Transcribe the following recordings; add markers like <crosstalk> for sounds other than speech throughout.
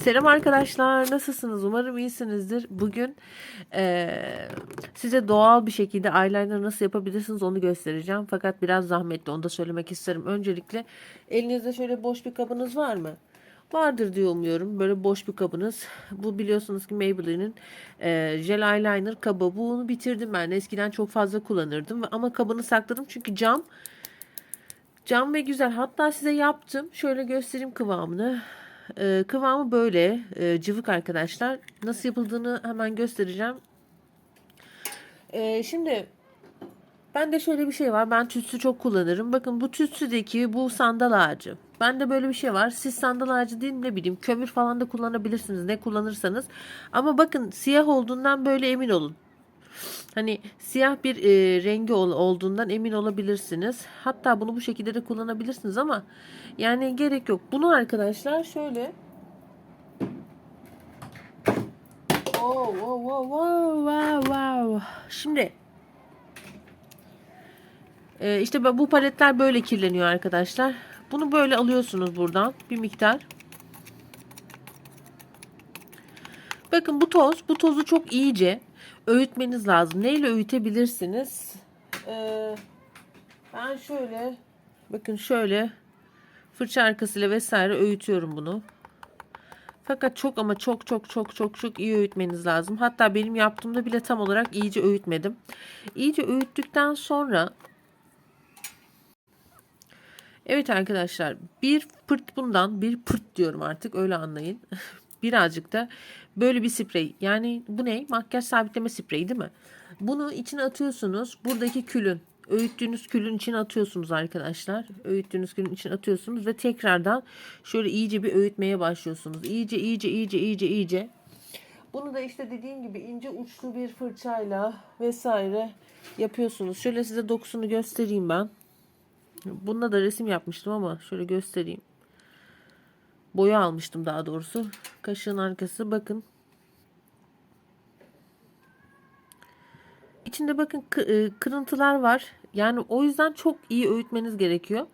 Selam arkadaşlar, nasılsınız? Umarım iyisinizdir. Bugün eee, size doğal bir şekilde eyeliner nasıl yapabilirsiniz onu göstereceğim. Fakat biraz zahmetli, onu da söylemek isterim. Öncelikle elinizde şöyle boş bir kabınız var mı? Vardır diye umuyorum. Böyle boş bir kabınız. Bu biliyorsunuz ki Maybelline'in eee jel eyeliner kabı. Bunu bitirdim ben. Eskiden çok fazla kullanırdım ama kabını sakladım çünkü cam. Cam ve güzel. Hatta size yaptım. Şöyle göstereyim kıvamını. Ee, kıvamı böyle e, cıvık arkadaşlar. Nasıl yapıldığını hemen göstereceğim. Ee, şimdi ben de şöyle bir şey var. Ben tütsü çok kullanırım. Bakın bu tütsüdeki bu sandal ağacı. Bende böyle bir şey var. Siz sandal ağacı değil ne bileyim kömür falan da kullanabilirsiniz. Ne kullanırsanız. Ama bakın siyah olduğundan böyle emin olun. Hani siyah bir e, rengi ol, olduğundan emin olabilirsiniz. Hatta bunu bu şekilde de kullanabilirsiniz ama yani gerek yok. Bunu arkadaşlar şöyle wow, wow, wow, wow, wow. Şimdi e, işte bu paletler böyle kirleniyor arkadaşlar. Bunu böyle alıyorsunuz buradan bir miktar. Bakın bu toz, bu tozu çok iyice öğütmeniz lazım. Neyle öğütebilirsiniz? Ee, ben şöyle, bakın şöyle fırça arkasıyla vesaire öğütüyorum bunu. Fakat çok ama çok çok çok çok çok iyi öğütmeniz lazım. Hatta benim yaptığımda bile tam olarak iyice öğütmedim. İyice öğüttükten sonra Evet arkadaşlar bir pırt bundan bir pırt diyorum artık öyle anlayın. <laughs> Birazcık da böyle bir sprey yani bu ne makyaj sabitleme spreyi değil mi? Bunu içine atıyorsunuz buradaki külün öğüttüğünüz külün içine atıyorsunuz arkadaşlar. Öğüttüğünüz külün içine atıyorsunuz ve tekrardan şöyle iyice bir öğütmeye başlıyorsunuz. İyice iyice iyice iyice iyice. Bunu da işte dediğim gibi ince uçlu bir fırçayla vesaire yapıyorsunuz. Şöyle size dokusunu göstereyim ben. Bununla da resim yapmıştım ama şöyle göstereyim. Boya almıştım daha doğrusu. Kaşığın arkası bakın. İçinde bakın kı- e, kırıntılar var. Yani o yüzden çok iyi öğütmeniz gerekiyor.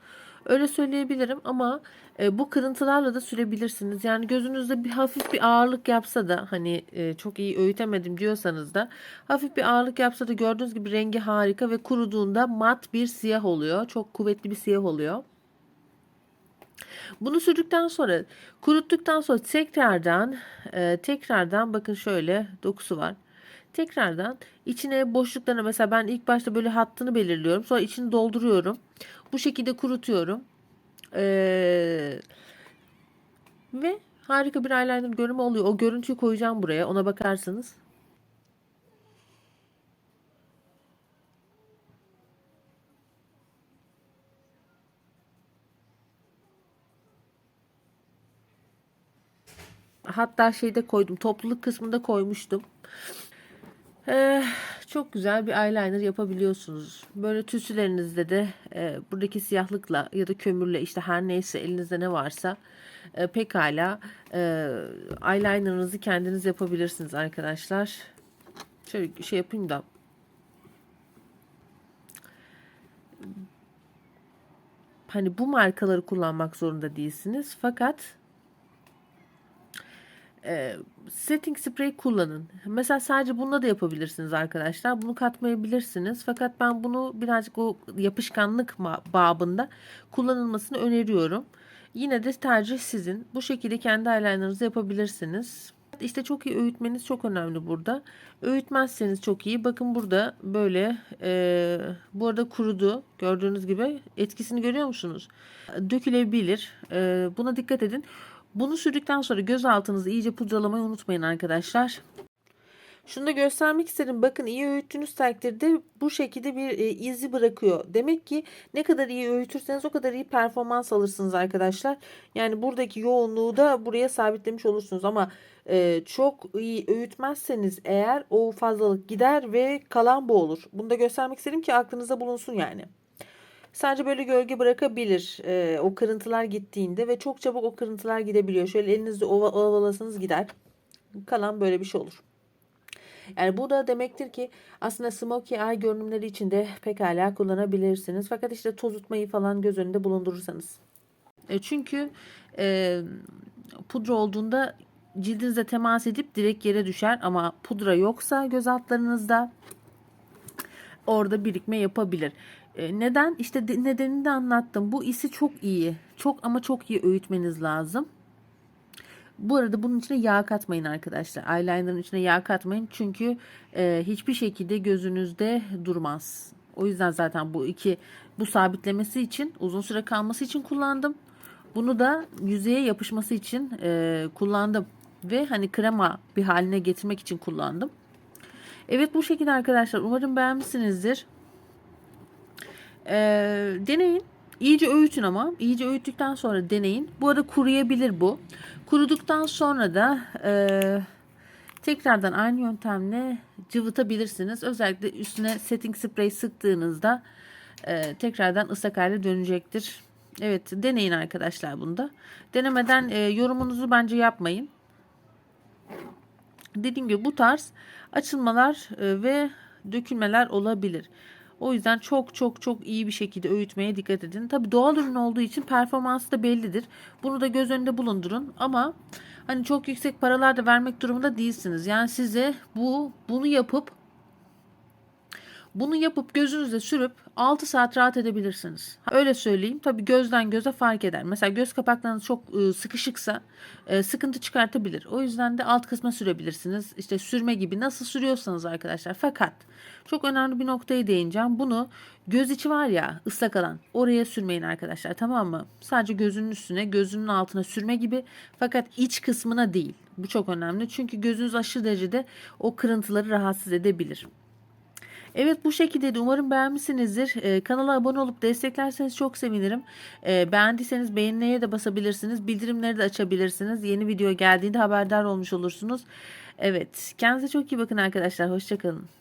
Öyle söyleyebilirim ama e, bu kırıntılarla da sürebilirsiniz. Yani gözünüzde bir hafif bir ağırlık yapsa da hani e, çok iyi öğütemedim diyorsanız da hafif bir ağırlık yapsa da gördüğünüz gibi rengi harika ve kuruduğunda mat bir siyah oluyor. Çok kuvvetli bir siyah oluyor. Bunu sürdükten sonra kuruttuktan sonra tekrardan e, tekrardan bakın şöyle dokusu var. Tekrardan içine boşluklarına mesela ben ilk başta böyle hattını belirliyorum. Sonra içini dolduruyorum. Bu şekilde kurutuyorum. Ee, ve harika bir eyeliner görünümü oluyor. O görüntüyü koyacağım buraya. Ona bakarsınız. Hatta şeyde koydum. Topluluk kısmında koymuştum. Ee, çok güzel bir eyeliner yapabiliyorsunuz. Böyle tütsülerinizde de e, buradaki siyahlıkla ya da kömürle işte her neyse elinizde ne varsa e, pekala e, eyelinerınızı kendiniz yapabilirsiniz arkadaşlar. Şöyle şey yapayım da hani bu markaları kullanmak zorunda değilsiniz. Fakat e, setting spray kullanın. Mesela sadece bununla da yapabilirsiniz arkadaşlar. Bunu katmayabilirsiniz. Fakat ben bunu birazcık o yapışkanlık babında kullanılmasını öneriyorum. Yine de tercih sizin. Bu şekilde kendi eyelinerınızı yapabilirsiniz. İşte çok iyi öğütmeniz çok önemli burada. Öğütmezseniz çok iyi. Bakın burada böyle e, bu arada kurudu. Gördüğünüz gibi etkisini görüyor musunuz? Dökülebilir. E, buna dikkat edin. Bunu sürdükten sonra göz altınızı iyice pudralamayı unutmayın arkadaşlar. Şunu da göstermek istedim. Bakın iyi öğüttüğünüz takdirde bu şekilde bir e, izi bırakıyor. Demek ki ne kadar iyi öğütürseniz o kadar iyi performans alırsınız arkadaşlar. Yani buradaki yoğunluğu da buraya sabitlemiş olursunuz. Ama e, çok iyi öğütmezseniz eğer o fazlalık gider ve kalan bu olur. Bunu da göstermek istedim ki aklınızda bulunsun yani. Sadece böyle gölge bırakabilir e, o kırıntılar gittiğinde ve çok çabuk o kırıntılar gidebiliyor. Şöyle elinizde ova, ovalasanız gider. Kalan böyle bir şey olur. Yani bu da demektir ki aslında smoky eye görünümleri için de pekala kullanabilirsiniz. Fakat işte tozutmayı falan göz önünde bulundurursanız. E, çünkü e, pudra olduğunda cildinize temas edip direkt yere düşer ama pudra yoksa göz altlarınızda orada birikme yapabilir. E, Neden? İşte de- nedenini de anlattım. Bu isi çok iyi. Çok ama çok iyi öğütmeniz lazım. Bu arada bunun içine yağ katmayın arkadaşlar. Eyeliner'ın içine yağ katmayın. Çünkü e, hiçbir şekilde gözünüzde durmaz. O yüzden zaten bu iki bu sabitlemesi için uzun süre kalması için kullandım. Bunu da yüzeye yapışması için e, kullandım. Ve hani krema bir haline getirmek için kullandım. Evet bu şekilde arkadaşlar. Umarım beğenmişsinizdir. E, deneyin. İyice öğütün ama. İyice öğüttükten sonra deneyin. Bu arada kuruyabilir bu. Kuruduktan sonra da e, tekrardan aynı yöntemle cıvıtabilirsiniz. Özellikle üstüne setting spray sıktığınızda e, tekrardan ıslak hale dönecektir. Evet deneyin arkadaşlar bunda. Denemeden e, yorumunuzu bence yapmayın. Dediğim gibi bu tarz açılmalar e, ve dökülmeler olabilir. O yüzden çok çok çok iyi bir şekilde öğütmeye dikkat edin. Tabi doğal ürün olduğu için performansı da bellidir. Bunu da göz önünde bulundurun ama hani çok yüksek paralar da vermek durumunda değilsiniz. Yani size bu bunu yapıp bunu yapıp gözünüze sürüp 6 saat rahat edebilirsiniz. Öyle söyleyeyim. Tabii gözden göze fark eder. Mesela göz kapaklarınız çok e, sıkışıksa e, sıkıntı çıkartabilir. O yüzden de alt kısma sürebilirsiniz. İşte sürme gibi nasıl sürüyorsanız arkadaşlar. Fakat çok önemli bir noktaya değineceğim. Bunu göz içi var ya ıslak alan oraya sürmeyin arkadaşlar tamam mı? Sadece gözünün üstüne gözünün altına sürme gibi fakat iç kısmına değil. Bu çok önemli. Çünkü gözünüz aşırı derecede o kırıntıları rahatsız edebilir. Evet bu şekilde de umarım beğenmişsinizdir. Ee, kanala abone olup desteklerseniz çok sevinirim. Ee, beğendiyseniz beğenmeye de basabilirsiniz. Bildirimleri de açabilirsiniz. Yeni video geldiğinde haberdar olmuş olursunuz. Evet kendinize çok iyi bakın arkadaşlar. Hoşçakalın.